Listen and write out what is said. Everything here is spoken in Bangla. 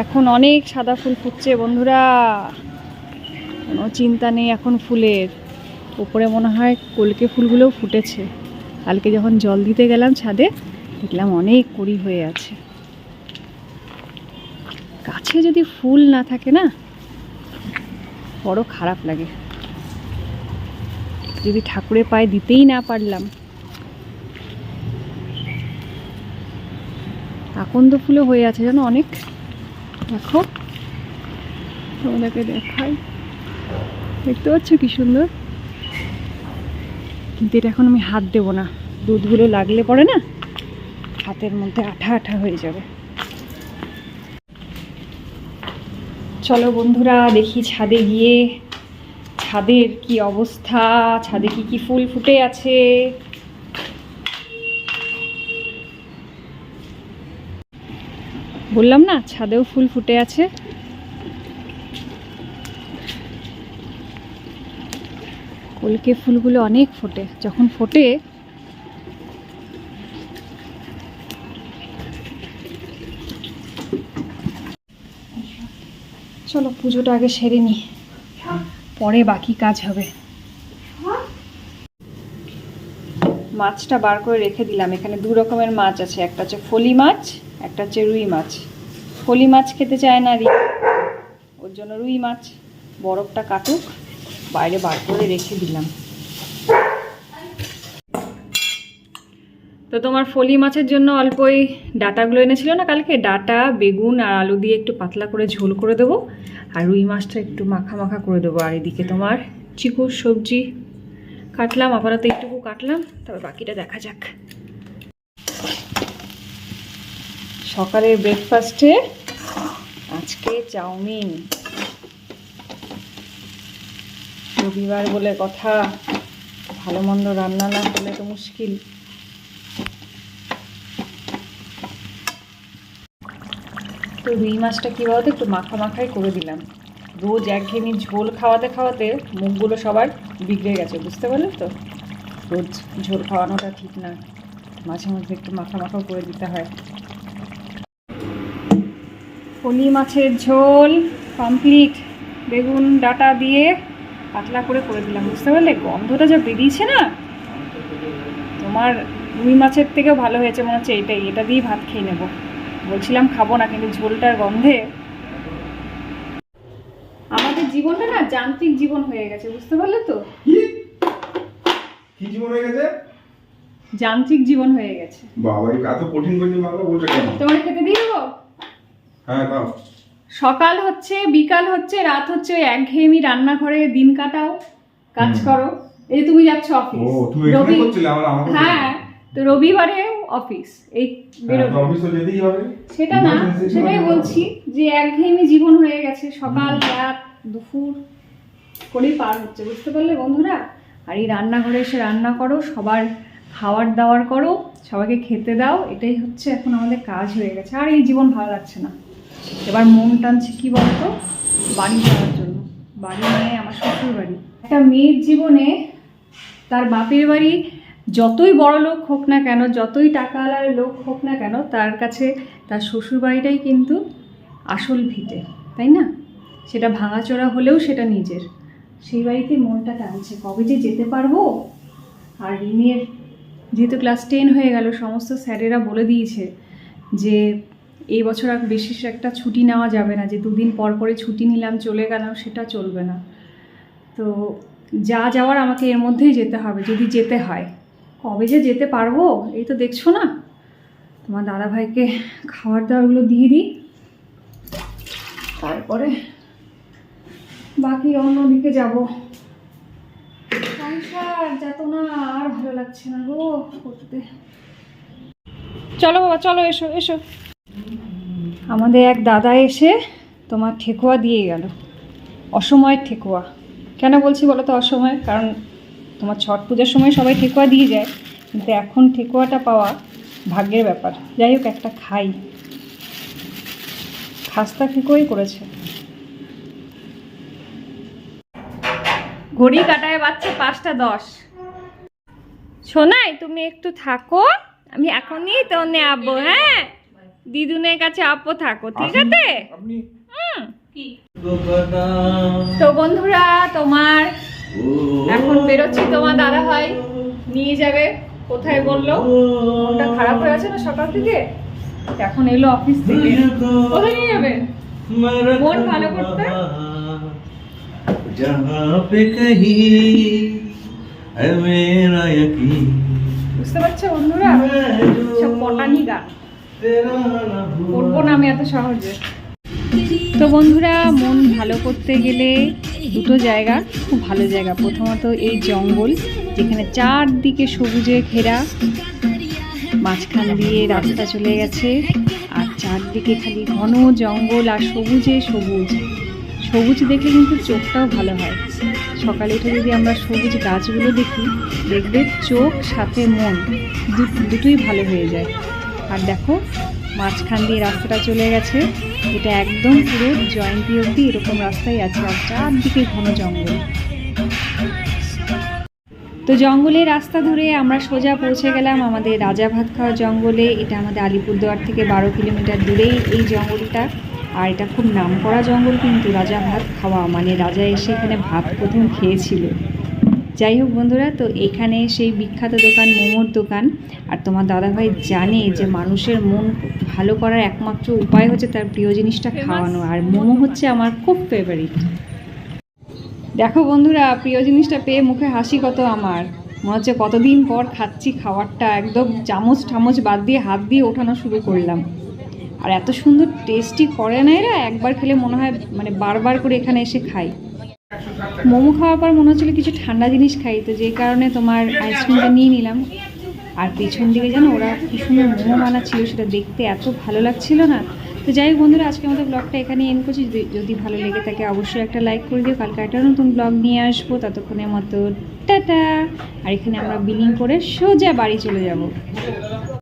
এখন অনেক সাদা ফুল ফুটছে, বন্ধুরা। কোনো চিন্তা নেই এখন ফুলের। উপরে মনে হয় কলকে ফুলগুলোও ফুটেছে। কালকে যখন জল দিতে গেলাম ছাদে, দেখলাম অনেক কুড়ি হয়ে আছে। গাছে যদি ফুল না থাকে না, বড় খারাপ লাগে। যদি ঠাকুরের পায়ে দিতেই না পারলাম। আকন্দ ফুলও হয়ে আছে, জানো অনেক? দেখো, তোমাদেরকে দেখাই। দেখতে পাচ্ছ কি সুন্দর? কিন্তু এটা এখন আমি হাত দেবো না। দুধগুলো লাগলে পরে না, হাতের মধ্যে আঠা আঠা হয়ে যাবে। চলো বন্ধুরা, দেখি ছাদে গিয়ে ছাদের কি অবস্থা, ছাদে কি কি ফুল ফুটে আছে। বললাম না, ছাদেও ফুল ফুটে আছে। কলকে ফুলগুলো অনেক ফোটে, যখন ফোটে, চলো পুজোটা আগে সেরে নি, পরে বাকি কাজ হবে। মাছটা বার করে রেখে দিলাম, এখানে দু রকমের মাছ আছে, একটা হচ্ছে ফলি মাছ একটা হচ্ছে রুই মাছ। ফলি মাছ খেতে চায় না রি। ওর জন্য রুই মাছ, বরফটা কাটুক, বাইরে বার করে রেখে দিলাম। তো তোমার ফলি মাছের জন্য অল্প ওই ডাটাগুলো এনেছিল না কালকে? ডাটা, বেগুন আর আলু দিয়ে একটু পাতলা করে ঝোল করে দেবো। আর রুই মাছটা একটু মাখা মাখা করে দেবো। আর এদিকে তোমার চিকুর সবজি কাটলাম, আপাতত একটুকু কাটলাম। তবে বাকিটা দেখা যাক। সকালের ব্রেকফাস্টে আজকে চাউমিন। রবিবার বলে কথা, ভালো মন্দ রান্না না হলে তো মুশকিল। তো রুই মাছটা কী বলতো, একটু মাখা মাখাই করে দিলাম। রোজ একঘেয়েমি ঝোল খাওয়াতে খাওয়াতে মুখগুলো সবার বিগড়ে গেছে, বুঝতে পারলে তো? রোজ ঝোল খাওয়ানোটা ঠিক না। মাঝে মধ্যে একটু মাখা মাখাও করে দিতে হয়। পলি মাছের ঝোল কমপ্লিট। বেগুন ডাটা দিয়ে পাতলা করে করে দিলাম বুঝতে পারলে? গন্ধটা যা বেরিয়েছে না? তোমার রুই মাছের থেকেও ভালো হয়েছে মনে হচ্ছে এটাই এটা দিয়েই ভাত খেয়ে নেব। বলছিলাম খাব না কিন্তু ঝোলটার গন্ধে আমাদের জীবনটা না যান্ত্রিক জীবন হয়ে গেছে বুঝতে পারলে তো? কি? জীবন হয়ে গেছে? যান্ত্রিক জীবন হয়ে গেছে। বাবা এত কঠিন কঠিন বাংলা বলছো কেন? তোমার খেতে দিয়ে দেবো? হ্যাঁ দাও সকাল হচ্ছে বিকাল হচ্ছে রাত হচ্ছে ওই একঘেয়েমি রান্নাঘরে দিন কাটাও কাজ করো। এই তুমি যাচ্ছ অফিস রবি হ্যাঁ তো রবিবারে অফিস এই হবে। সেটা না সেটাই বলছি যে একঘেয়েমি জীবন হয়ে গেছে। সকাল রাত দুপুর করেই পার হচ্ছে বুঝতে পারলে বন্ধুরা? আর এই রান্নাঘরে এসে রান্না করো সবার খাবার দাওয়ার করো সবাইকে খেতে দাও এটাই হচ্ছে এখন আমাদের কাজ হয়ে গেছে। আর এই জীবন ভালো লাগছে না। এবার মন টানছে কি বলতো? বাড়ি যাওয়ার জন্য। বাড়ি মানে আমার শ্বশুর বাড়ি একটা মেয়ের জীবনে তার বাপের বাড়ি যতই বড় লোক হোক না কেন, যতই টাকাওয়ালার লোক হোক না কেন, তার কাছে তার শ্বশুর বাড়িটাই কিন্তু আসল ভিটে, তাই না? সেটা ভাঙাচোরা হলেও সেটা নিজের। সেই বাড়িতে মনটা টানছে। কবে যে যেতে পারব? আর রিমির যেহেতু ক্লাস টেন হয়ে গেল, সমস্ত স্যারেরা বলে দিয়েছে যে এই বছর আর বেশি একটা ছুটি নেওয়া যাবে না, যে দুদিন পর পরে ছুটি নিলাম, চলে গেলাম, সেটা চলবে না। তো যা যাওয়ার আমাকে এর মধ্যেই যেতে হবে, যদি যেতে হয়। কবে যে যেতে পারব, এই তো দেখছ না? তোমার দাদা ভাইকে খাবার দাবারগুলো দিয়ে দিই। তারপরে বাকি অন্যদিকে যাব। সংসার যাত না আর ভালো লাগছে না গো করতে। চলো বাবা, চলো, এসো এসো। আমাদের এক দাদা এসে তোমার ঠেকুয়া দিয়ে গেল। অসময়ের ঠেকুয়া। কেন বলছি বলো তো অসময়? কারণ তোমার ছট পূজার সময় সবাই ঠেকুয়া দিয়ে যায়। কিন্তু এখন ঠেকুয়াটা পাওয়া ভাগ্যের ব্যাপার। যাই হোক, একটা খাই। খাস্তা ঠেকুয়াই করেছে? ঘড়ি কাটায় বাচ্চা পাঁচটা দশ। শোনাই তুমি একটু থাকো। আমি এখনই তো নেব হ্যাঁ? দিদুনের কাছে আপো থাকো ঠিক আছে? তো বন্ধুরা তোমার এখন বেরোচ্ছি তোমার দাদা হয় নিয়ে যাবে কোথায় বলল? মনটা খারাপ হয়ে আছে না সকাল থেকে? এখন এলো অফিস থেকে। কোথায় নিয়ে যাবে? মন ভালো করতে? বুঝতে পারছ বন্ধুরা? সব পটানি গা করব না আমি এত সহজে। তো বন্ধুরা, মন ভালো করতে গেলে দুটো জায়গা, খুব ভালো জায়গা। প্রথমত এই জঙ্গল, যেখানে চারদিকে সবুজে ঘেরা, মাঝখান দিয়ে রাস্তা চলে গেছে, আর চারদিকে খালি ঘন জঙ্গল আর সবুজে সবুজ। সবুজ দেখলে কিন্তু চোখটাও ভালো হয়। সকালে উঠে যদি আমরা সবুজ গাছগুলো দেখি, দেখবে চোখ, সাথে মন দুটোই ভালো হয়ে যায়। আর দেখো, মাঝখান দিয়ে রাস্তাটা চলে গেছে। এটা একদম পুরো জয়ন্তী অবধি এরকম রাস্তাই আছে, আর চারদিকে ঘন জঙ্গল। তো জঙ্গলের রাস্তা ধরে আমরা সোজা পৌঁছে গেলাম আমাদের রাজা ভাত খাওয়া জঙ্গলে। এটা আমাদের আলিপুরদুয়ার থেকে বারো কিলোমিটার দূরেই এই জঙ্গলটা। আর এটা খুব নামকরা জঙ্গল কিন্তু রাজা ভাত খাওয়া। মানে রাজা এসে এখানে ভাত প্রথম খেয়েছিল। যাই হোক বন্ধুরা তো এখানে সেই বিখ্যাত দোকান মোমোর দোকান। আর তোমার দাদাভাই জানে যে মানুষের মন ভালো করার একমাত্র উপায় হচ্ছে তার প্রিয় জিনিসটা খাওয়ানো। আর মোমো হচ্ছে আমার খুব ফেভারিট দেখো বন্ধুরা প্রিয় জিনিসটা পেয়ে মুখে হাসি কত আমার। মনে হচ্ছে কতদিন পর খাচ্ছি খাবারটা একদম চামচ ঠামচ বাদ দিয়ে হাত দিয়ে ওঠানো শুরু করলাম। আর এত সুন্দর টেস্টি করে না এরা একবার খেলে মনে হয় মানে বারবার করে এখানে এসে খাই। মোমো খাওয়ার পর মনে হচ্ছিল কিছু ঠান্ডা জিনিস খাই, তো যে কারণে তোমার আইসক্রিমটা নিয়ে নিলাম। আর পেছন দিকে যেন ওরা কি সুন্দর মোমো বানাচ্ছিল, সেটা দেখতে এত ভালো লাগছিল না। তো যাই হোক বন্ধুরা, আজকে আমাদের ব্লগটা এখানে এন করছি। যদি- যদি ভালো লেগে থাকে অবশ্যই একটা লাইক করে দিও। কালকে একটা নতুন ব্লগ নিয়ে আসব, ততক্ষণের মতো টাটা। আর এখানে আমরা বিলিং করে সোজা বাড়ি চলে যাব।